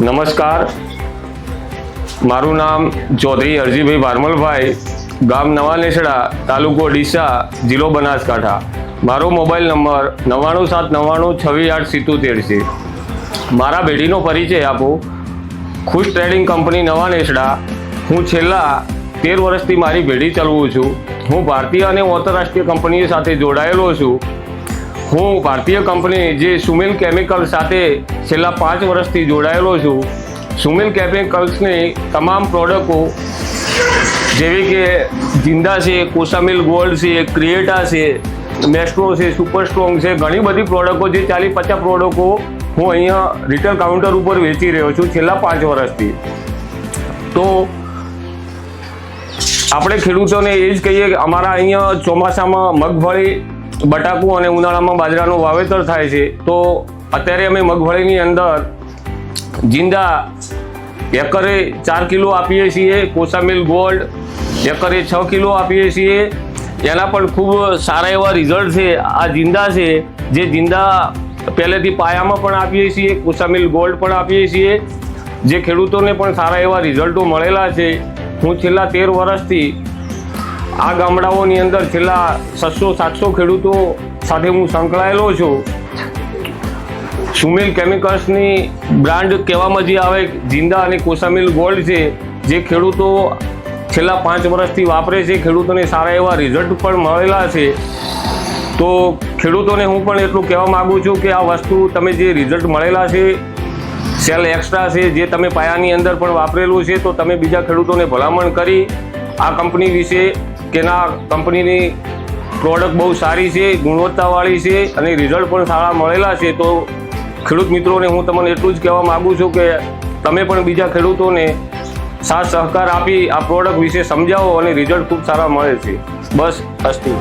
નમસ્કાર. મારું નામ ચૌધરી હરજીભાઈ ભારમલભાઈ ગામ નવા નેસડા, તાલુકો ડીસા, જિલ્લો બનાસકાંઠા. મારો મોબાઈલ નંબર નવ્વાણું સાત નવ્વાણું છવ્વીસ આઠ સિત્તોતેર છે. મારા બેટીનો પરિચય આપો. ખુશ ટ્રેડિંગ કંપની નવા નેસડા. હું છેલ્લા તેર વર્ષથી મારી ભેડી ચલાવું છું. હું ભારતીય અને આંતરરાષ્ટ્રીય કંપનીઓ સાથે જોડાયેલો છું. હું ભારતીય કંપની જે સુમિલ કેમિકલ સાથે છેલ્લા પાંચ વર્ષથી જોડાયેલો છું, સુમિલ કેમિકલ્સની તમામ પ્રોડક્ટો જેવી કે જિંદા છે, કોસામિલ ગોલ્ડ છે, ક્રિએટા છે, મેસ્ટ્રો છે, સુપર સ્ટ્રોંગ છે, ઘણી બધી પ્રોડક્ટો જે ચાલી પચાસ પ્રોડક્ટો હું અહીંયા રિટેલ કાઉન્ટર ઉપર વેચી રહ્યો છું છેલ્લા પાંચ વર્ષથી. તો આપણે ખેડૂતોને એ જ કહીએ કે અમારા અહીંયા ચોમાસામાં મગફળી બટાકું અને ઉનાળામાં બાજરાનું વાવેતર થાય છે, તો અત્યારે અમે મગફળીની અંદર જિંદા એકરે ચાર કિલો આપીએ છીએ, કોસામિલ ગોલ્ડ એકરે છ કિલો આપીએ છીએ. એના પણ ખૂબ સારા એવા રિઝલ્ટ છે, આ જિંદા છે, જે જિંદા પહેલેથી પાયામાં પણ આપીએ છીએ, કોસામિલ ગોલ્ડ પણ આપીએ છીએ. જે ખેડૂતોને પણ સારા એવા રિઝલ્ટો મળેલા છે. હું છેલ્લા તેર વર્ષથી આ ગામડાઓની અંદર છેલ્લા છસો સાતસો ખેડૂતો સાથે હું સંકળાયેલો છું. સુમિલ કેમિકલ્સની બ્રાન્ડ કહેવામાં જે આવે, જિંદા અને કોસામિલ ગોલ્ડ છે, જે ખેડૂતો છેલ્લા પાંચ વર્ષથી વાપરે છે, ખેડૂતોને સારા એવા રિઝલ્ટ પણ મળેલા છે. તો ખેડૂતોને હું પણ એટલું કહેવા માગું છું કે આ વસ્તુ તમે જે રિઝલ્ટ મળેલા છે, સેલ એક્સ્ટ્રા છે, જે તમે પાયાની અંદર પણ વાપરેલું છે, તો તમે બીજા ખેડૂતોને ભલામણ કરી, આ કંપની વિશે કે ના, કંપનીની પ્રોડક્ટ બહુ સારી છે, ગુણવત્તાવાળી છે અને રિઝલ્ટ પણ સારા મળેલા છે, તો ખેડૂત મિત્રોને હું તમને એટલું જ કહેવા માગું છું કે તમે પણ બીજા ખેડૂતોને સાથ સહકાર આપી આ પ્રોડક્ટ વિશે સમજાવો અને રિઝલ્ટ ખૂબ સારા મળે છે. બસ, અસ્તુ.